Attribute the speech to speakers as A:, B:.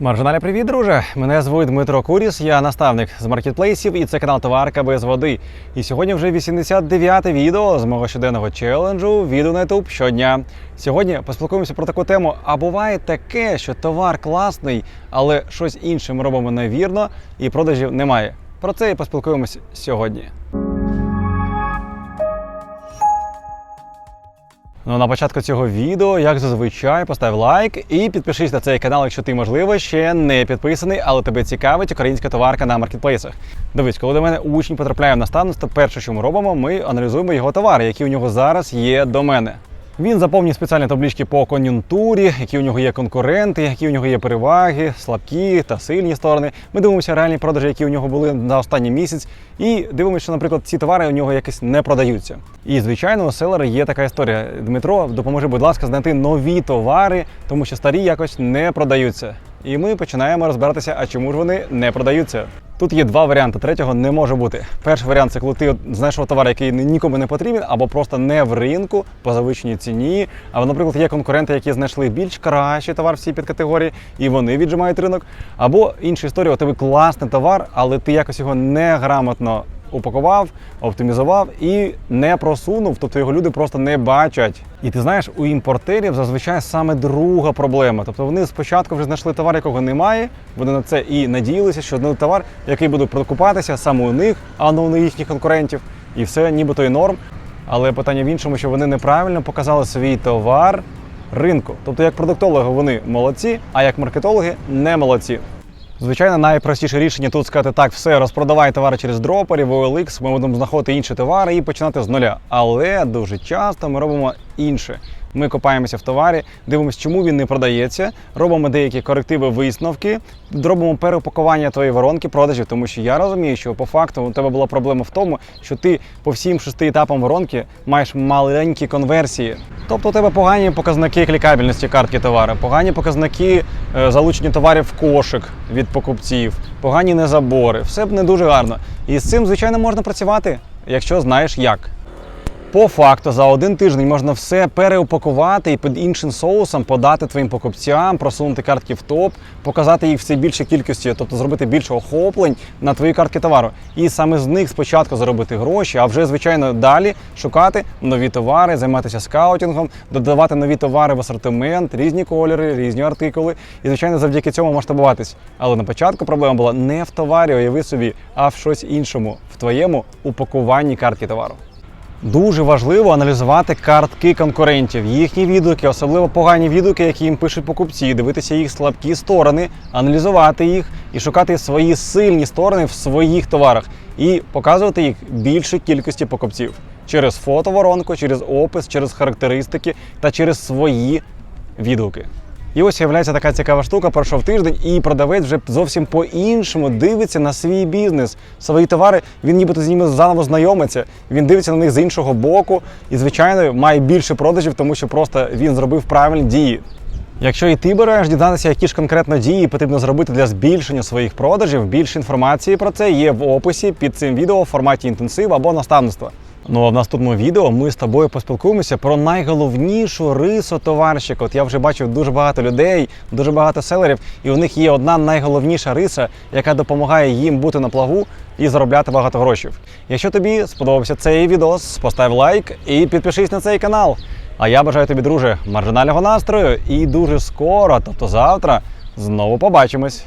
A: Маржиналі, привіт, друже! Мене звуть Дмитро Куріс, я наставник з маркетплейсів і це канал Товарка без води. І сьогодні вже 89-те відео з мого щоденного челенджу відео на YouTube щодня. Сьогодні поспілкуємося про таку тему. А буває таке, що товар класний, але щось інше ми робимо невірно і продажів немає. Про це і поспілкуємося сьогодні. Ну, на початку цього відео, як зазвичай, постав лайк і підпишись на цей канал, якщо ти, можливо, ще не підписаний, але тебе цікавить українська товарка на маркетплейсах. Дивись, коли до мене учень потрапляє в наставництво, перше, що ми робимо, ми аналізуємо його товари, які у нього зараз є до мене. Він заповнює спеціальні таблички по кон'юнктурі, які у нього є конкуренти, які у нього є переваги, слабкі та сильні сторони. Ми дивимося реальні продажі, які у нього були на останній місяць, і дивимося, що, наприклад, ці товари у нього якось не продаються. І звичайно, у селера є така історія. Дмитро, допоможи, будь ласка, знайти нові товари, тому що старі якось не продаються. І ми починаємо розбиратися, а чому ж вони не продаються. Тут є два варіанти. Третього не може бути. Перший варіант це коли ти знайшов товар, який нікому не потрібен, або просто не в ринку по завищеній ціні. Або, наприклад, є конкуренти, які знайшли більш кращий товар в цій підкатегорії, і вони віджимають ринок. Або інша історія, у тебе класний товар, але ти якось його неграмотно упакував, оптимізував і не просунув, тобто його люди просто не бачать. І ти знаєш, у імпортерів зазвичай саме друга проблема. Тобто вони спочатку вже знайшли товар, якого немає. Вони на це і надіялися, що знайдуть товар, який буде продукуватися саме у них, а не у їхніх конкурентів. І все, нібито і норм. Але питання в іншому, що вони неправильно показали свій товар ринку. Тобто, як продуктологи вони молодці, а як маркетологи не молодці. Звичайно, найпростіше рішення тут сказати так, все, розпродавай товари через дроперів, OLX, ми будемо знаходити інші товари і починати з нуля. Але дуже часто ми робимо інше. Ми копаємося в товарі, дивимося, чому він не продається, робимо деякі корективи, висновки, робимо переупакування твоєї воронки продажів, тому що я розумію, що по факту у тебе була проблема в тому, що ти по всім шести етапам воронки маєш маленькі конверсії. Тобто у тебе погані показники клікабельності картки товару, погані показники е, залучення товарів в кошик від покупців, погані незабори. Все б не дуже гарно. І з цим, звичайно, можна працювати, якщо знаєш як. По факту за один тиждень можна все переупакувати і під іншим соусом подати твоїм покупцям, просунути картки в топ, показати їх в цій більшій кількості, тобто зробити більше охоплень на твої картки товару. І саме з них спочатку заробити гроші, а вже звичайно далі шукати нові товари, займатися скаутингом, додавати нові товари в асортимент, різні кольори, різні артикули. І звичайно, завдяки цьому масштабуватись. Але на початку проблема була не в товарі, уяви собі, а в щось іншому, в твоєму упакуванні картки товару. Дуже важливо аналізувати картки конкурентів, їхні відгуки, особливо погані відгуки, які їм пишуть покупці, дивитися їх слабкі сторони, аналізувати їх і шукати свої сильні сторони в своїх товарах і показувати їх більшій кількості покупців через фотоворонку, через опис, через характеристики та через свої відгуки. І ось з'являється така цікава штука, пройшов тиждень, і продавець вже зовсім по-іншому дивиться на свій бізнес, свої товари. Він нібито з ними заново знайомиться. Він дивиться на них з іншого боку і, звичайно, має більше продажів, тому що просто він зробив правильні дії. Якщо і ти бажаєш дізнатися, які ж конкретно дії потрібно зробити для збільшення своїх продажів, більше інформації про це є в описі під цим відео в форматі інтенсив або наставництва. Ну а в наступному відео ми з тобою поспілкуємося про найголовнішу рису товарщика. От я вже бачив дуже багато людей, дуже багато селерів, і у них є одна найголовніша риса, яка допомагає їм бути на плагу і заробляти багато грошей. Якщо тобі сподобався цей відос, постав лайк і підпишись на цей канал. А я бажаю тобі, друже, маржинального настрою і дуже скоро, тобто завтра, знову побачимось.